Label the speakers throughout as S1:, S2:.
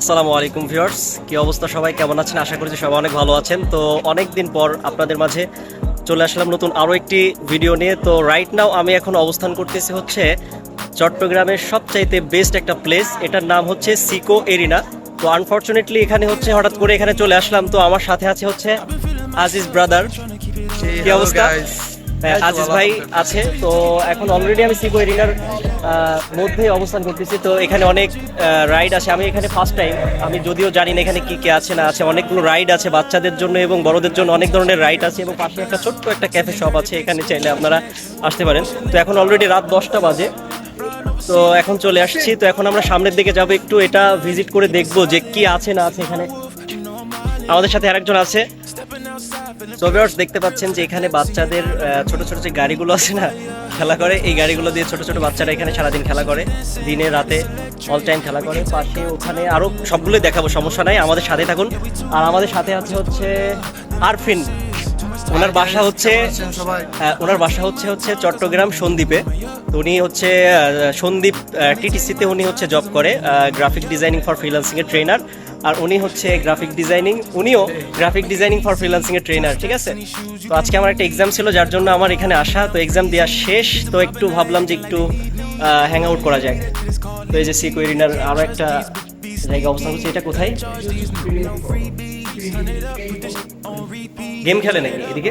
S1: আসসালামু আলাইকুম ভিউয়ার্স। কি অবস্থা সবাই? কেমন আছেন? আশা করি যে সবাই অনেক ভালো আছেন। তো অনেক দিন পর আপনাদের মাঝে চলে আসলাম নতুন আরও একটি ভিডিও নিয়ে। তো রাইট নাও আমি এখন অবস্থান করতেছি হচ্ছে চট্টগ্রামের সবচাইতে বেস্ট একটা প্লেস এটার নাম হচ্ছে সিকো এরিনা। তো আনফর্চুনেটলি এখানে হচ্ছে হঠাৎ করে এখানে চলে আসলাম। তো আমার সাথে আছে হচ্ছে আজিজ ব্রাদার কি অবস্থা? আজিজ ভাই আছে তো এখন অলরেডি আমি সিকো এরিনার মধ্যে অবস্থান করতেছি তো এখানে অনেক রাইড আছে আমি এখানে ফার্স্ট টাইম আমি যদিও জানি না এখানে কি কি আছে না আছে অনেকগুলো রাইড আছে বাচ্চাদের জন্য এবং বড়দের জন্য অনেক ধরনের রাইড আছে এবং পাশে একটা ছোট্ট একটা ক্যাফে শপ আছে এখানে চাইলে আপনারা আসতে পারেন। তো এখন অলরেডি রাত দশটা বাজে। তো এখন চলে আসছি তো এখন আমরা সামনের দিকে যাব একটু এটা ভিজিট করে দেখব যে কি আছে না আছে এখানে। আমাদের সাথে আরেকজন আছে। সো ভিউয়ার্স দেখতে পাচ্ছেন যে এখানে বাচ্চাদের ছোট ছোট যে গাড়িগুলো আছে না, খেলা করে, এই গাড়িগুলো দিয়ে ছোট ছোট বাচ্চারা এখানে সারাদিন খেলা করে, দিনে, রাতে অল টাইম খেলা করে। পাশে ওখানে আরও সবগুলোই দেখাবো, সমস্যা নাই, আমাদের সাথে থাকুন। আর আমাদের সাথে আছে হচ্ছে আরফিন। ওনার বাসা হচ্ছে ওনার বাসা হচ্ছে হচ্ছে চট্টগ্রাম সন্দ্বীপে। তো উনি হচ্ছে সন্দ্বীপ টিটিসিতে উনি হচ্ছে জব করে গ্রাফিক ডিজাইনিং ফর ফ্রিল্যান্সিং এর ট্রেনার আর উনি হচ্ছে গ্রাফিক ডিজাইনিং উনিও গ্রাফিক ডিজাইনিং ফর ফ্রিল্যান্সিং এর ট্রেনার ঠিক আছে? তো আজকে আমার একটা এক্সাম ছিল, যার জন্য আমার এখানে আসা, তো এক্সাম দেওয়া শেষ, তো একটু ভাবলাম যে একটু হ্যাং আউট করা যায় তো এই যে সিকোয়েরিনার আরও একটা জায়গা অবস্থান করছে, এটা কোথায়? গেম খেলে নাকি এদিকে?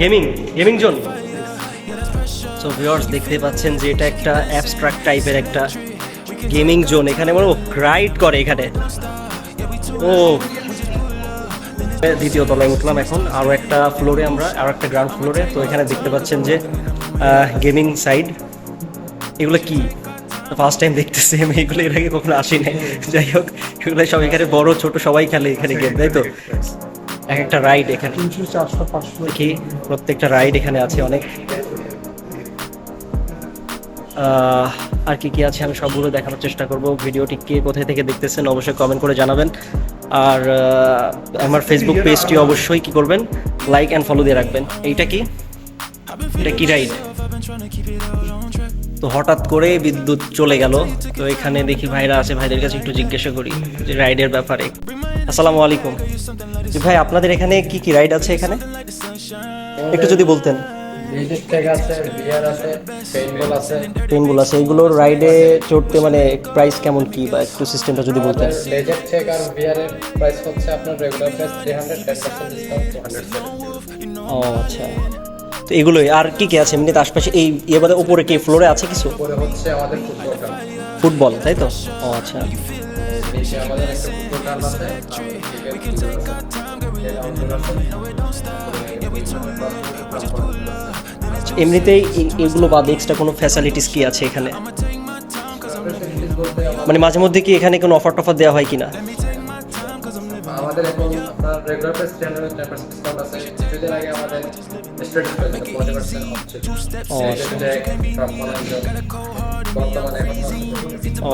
S1: Gaming gaming zone so viewers দেখতে পাচ্ছেন যে এটা একটা অ্যাবস্ট্রাক্ট টাইপের একটা গেমিং জোন এখানে মনে রাইড করে এখানে। ও। দ্বিতীয় তলায় উঠলাম এখন। আরও একটা ফ্লোরে আমরা আরও একটা গ্রাউন্ড ফ্লোরে তো এখানে দেখতে পাচ্ছেন যে গেমিং সাইড এগুলো কি? ফার্স্ট টাইম দেখতেছি আমি এগুলো এর আগে কখনো আসি নাই যাই হোক এগুলো সব এখানে বড় ছোট সবাই খেলে এখানে গেম তাই তো? এক একটা রাইড এখানে। দেখি প্রত্যেকটা রাইড এখানে আছে অনেক। আর কি কি আছে আমি সবগুলো দেখানোর চেষ্টা করব। ভিডিওটি কে কোথায় থেকে দেখতেছেন অবশ্যই কমেন্ট করে জানাবেন। আর আমার ফেসবুক পেজটি অবশ্যই কি করবেন? লাইক অ্যান্ড ফলো দিয়ে রাখবেন। এইটা কি? এটা কি রাইড তো হঠাৎ করে বিদ্যুৎ চলে গেল। তো এখানে দেখি ভাইরা আছে, ভাইদের কাছে একটু জিজ্ঞাসা করি যে রাইডের ব্যাপারে। আসসালামু আলাইকুম। ভাই, আপনাদের এখানে কি কি রাইড আছে এখানে? একটু যদি বলতেন।
S2: মিউজিক আছে
S1: এইগুলোর রাইডে চড়তে মানে প্রাইস কেমন কি বা একটু সিস্টেমটা যদি বলতেন?
S2: লেজার ট্যাগ আর বিয়ারের প্রাইস হচ্ছে আপনার রেগুলার প্রাইস থ্রি হান্ড্রেড
S1: ও আচ্ছা। তো এগুলোই আর কি কি আছে? এমনিতে আশপাশে এই বাদে উপরে কি ফ্লোরে আছে কিছু?
S2: পরে হচ্ছে আমাদের ফুটবলটা
S1: ফুটবল তাই তো? ও আচ্ছা।
S2: আমাদের একটা ফুটবল আছে।
S1: এমনিতেই এগুলো বাদে এক্সট্রা কোনো ফ্যাসিলিটিস কি আছে এখানে? মানে মাঝে মধ্যে কি এখানে কোনো অফার টফার দেওয়া হয় কিনা?
S2: আমাদের এখন আপনার regular price three ten percent discount আছে। কিছুদিন আগে আমাদের স্টুডেন্ট প্রাইস ফোর্টি পার্সেন্ট হচ্ছে
S1: ও,
S2: লেজার ট্যাগ সব মনোরঞ্জন বর্তমানে
S1: ও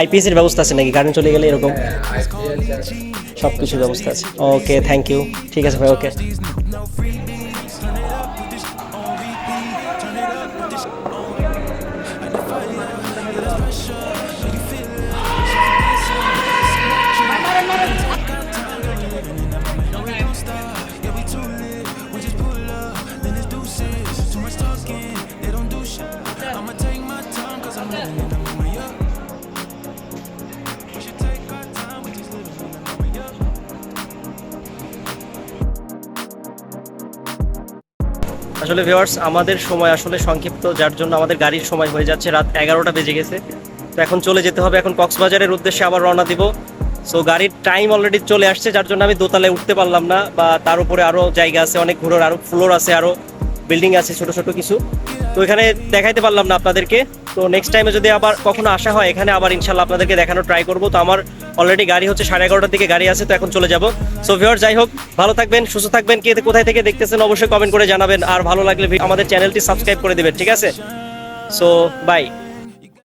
S1: আইপিএস এর ব্যবস্থা আছে নাকি? কারেন্ট চলে গেলে এরকম?
S2: আইপিএল
S1: সব কিছুর ব্যবস্থা আছে। ওকে থ্যাংক ইউ ঠিক আছে ভাই ওকে আসলে ভিউয়ার্স আমাদের সময় আসলে সংক্ষিপ্ত, যার জন্য আমাদের গাড়ির সময় হয়ে যাচ্ছে। রাত এগারোটা বেজে গেছে। তো এখন চলে যেতে হবে। এখন কক্সবাজারের উদ্দেশ্যে আবার রওনা দিব। সো গাড়ির টাইম অলরেডি চলে আসছে, যার জন্য আমি দোতলায় উঠতে পারলাম না, বা তার উপরে আরও জায়গা আছে, অনেক ঘুরোর আরও ফ্লোর আছে আরও বিল্ডিং আছে, ছোট ছোট কিছু। তো এখানে দেখাইতে পারলাম না আপনাদেরকে। তো নেক্সট টাইমে যদি আবার কখনো আসা হয়, এখানে আবার ইনশাল্লাহ আপনাদেরকে দেখানোর ট্রাই করব। তো আমার অলরেডি গাড়ি হচ্ছে সাড়ে এগারোটার দিকে গাড়ি আছে, তো এখন চলে যাব। সো ভিওর যাই হোক, ভালো থাকবেন, সুস্থ থাকবেন, কে কোথায় থেকে দেখতেছেন অবশ্যই কমেন্ট করে জানাবেন। আর ভালো লাগলে আমাদের চ্যানেলটি সাবস্ক্রাইব করে দেবেন, ঠিক আছে? So by